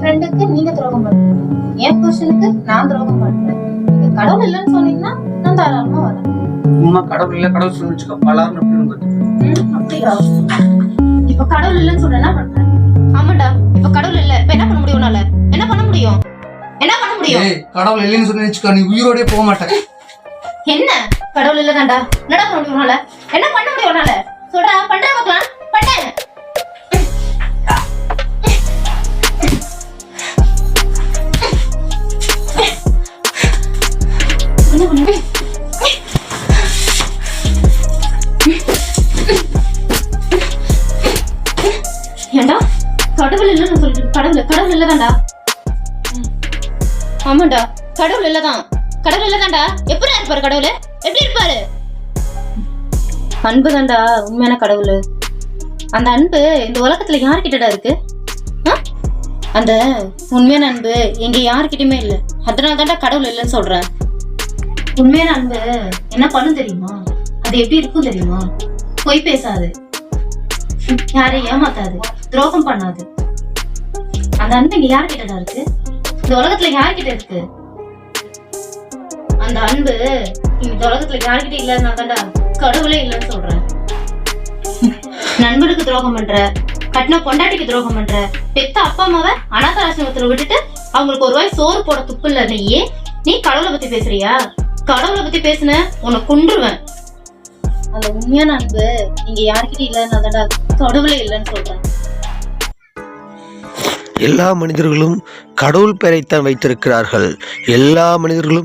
ஃப்ரெண்டுக்கு நீங்க துரோகம் பண்றீங்க. என் புருஷனுக்கு நான் துரோகம் பண்றேன். நீங்க கடவுள் இல்லைன்னு சொன்னீங்கன்னா நான் தாராளமா வரேன். சும்மா கடவுள் இல்ல கடவுள் சொல்லி வச்சுக்க பலார்னு அப்படியா? இப்ப கடவுள் இல்லைன்னு சொல்ற என்ன பண்றேன் ஆமாண்டா இப்ப கடவுள் இல்ல. இப்ப என்ன பண்ண முடியும் உன்னால? என்ன பண்ண முடியும்? என்ன பண்ண முடியும்? ஏய் கடவுள் இல்லைன்னு சொல்லி வச்சுக்க நீ உயிரோடயே போக மாட்டேன் என்ன? கடவுள் இல்லதாண்டா என்னடா பண்ண முடியும் உன்னால? என்ன பண்ண முடியும் உன்னால? சொல்றா பண்ற பார்க்கலாம். பண்ண கடவுள் இல்லைன்னு சொல்லிட்டு கடவுள் கடவுள் இல்லதான்டா. ஆமாண்டா. கடவுள் இல்லதான். கடவுள் இல்லதான்டா. எப்படி இருப்பாரு கடவுள்? எப்படி இருப்பாரு? அன்பு தான்டா உண்மையான கடவுள். அந்த அன்பு இந்த உலகத்துல யாருக்கிட்டடா இருக்கு? ஆ? அந்த உண்மையான அன்பு எங்க யாருக்கிட்டயுமே இல்ல. அதனால தான்டா கடவுள் இல்லைன்னு சொல்றேன். உண்மையான அன்பு என்ன பண்ணும் தெரியுமா? அது எப்படி இருக்கும் தெரியுமா? பொய் பேசாது. யாரையும் ஏமாத்தாது. துரோகம் பண்ணாது. அன்பு இங்க யார்கிட்டடா இருக்கு? இந்த உலகத்துல யார்கிட்ட இருக்கு? அந்த அன்பு இந்த உலகத்துல யார்கிட்ட இல்லாதனால தான்டா கடவுளே இல்லைன்னு சொல்றேன் நண்பனுக்கு துரோகம் பண்ற கட்டின பொண்டாட்டிக்கு துரோகம் பண்ற பெத்த அப்பா அம்மாவை அனாத ஆசிரமத்துல விட்டுட்டு அவங்களுக்கு ஒரு வாய் சோறு போட துப்பு இல்ல நீயே நீ கடவுளை பத்தி பேசுறியா? கடவுளை பத்தி பேசுன உன்னை கொண்டுருவேன் அந்த உண்மையான அன்பு இங்க யார்கிட்ட இல்லைன்னா தான்டா கடவுளே இல்லைன்னு சொல்றேன் எல்லா மனிதர்களும் கடவுள் பெயரைத்தான் வைத்திருக்கிறார்கள். எல்லா மனிதர்களும்